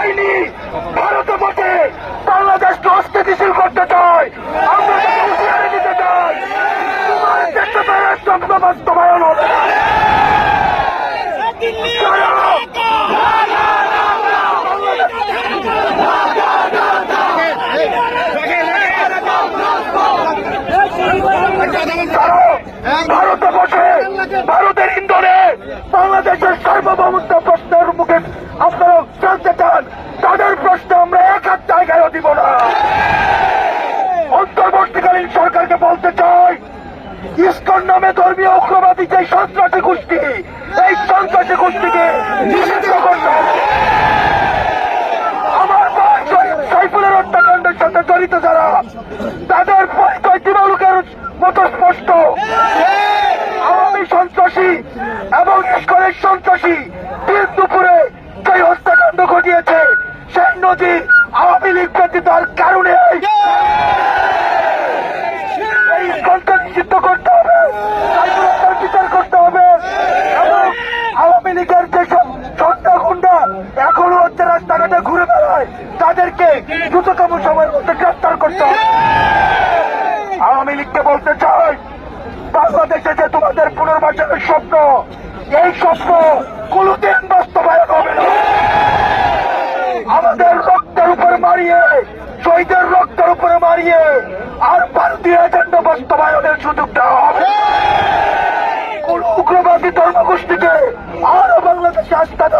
চাইনি ভারতে বসে বাংলাদেশকে অস্থিতিশীল করতে চাই আমরা চাই। বাস্তবায়ন হবে। বসে ভারতের ইন্ধনে বাংলাদেশের সার্বভৌমত্ব প্রশ্নের মুখে আপনারা যে সন্ত্রাসী গোষ্ঠী, এই সন্ত্রাসী গোষ্ঠীকে নিষিদ্ধ করতে। আমার সাইফুলের হত্যাকাণ্ডের সাথে জড়িত যারা, তাদের পরিচয় মতো স্পষ্ট আওয়ামী সন্ত্রাসী এবং ইস্কনের সন্ত্রাসী দুপুরে যে হত্যাকাণ্ড ঘটিয়েছে সেই নদী আওয়ামী লীগ ব্যতীত কারণে এই ইস্কনকে নিষিদ্ধ করতে হবে সাইফুল হত্যার বিচার করতে হবে এবং আওয়ামী লীগের যেসব সন্ধ্যা গুন্ডা এখনও হচ্ছে রাস্তাঘাটে ঘুরে বেড়ায়। তাদেরকে দ্রুততম সময়ের মধ্যে গ্রেফতার করতে হবে। আওয়ামী লীগকে বলতে চাই বাংলাদেশে যে তোমাদের পুনর্বাসনের স্বপ্ন এই স্বপ্ন কোনদিন বাস্তবায়ন হবে না। আমাদের রক্তের উপরে মারিয়ে শহীদের রক্তের উপরে মারিয়ে আর ভারতীয় এজেন্ডা বাস্তবায়নের সুযোগ দেওয়া হবে। কোন উগ্রবাদী ধর্মগোষ্ঠীকে আরও বাংলাদেশে না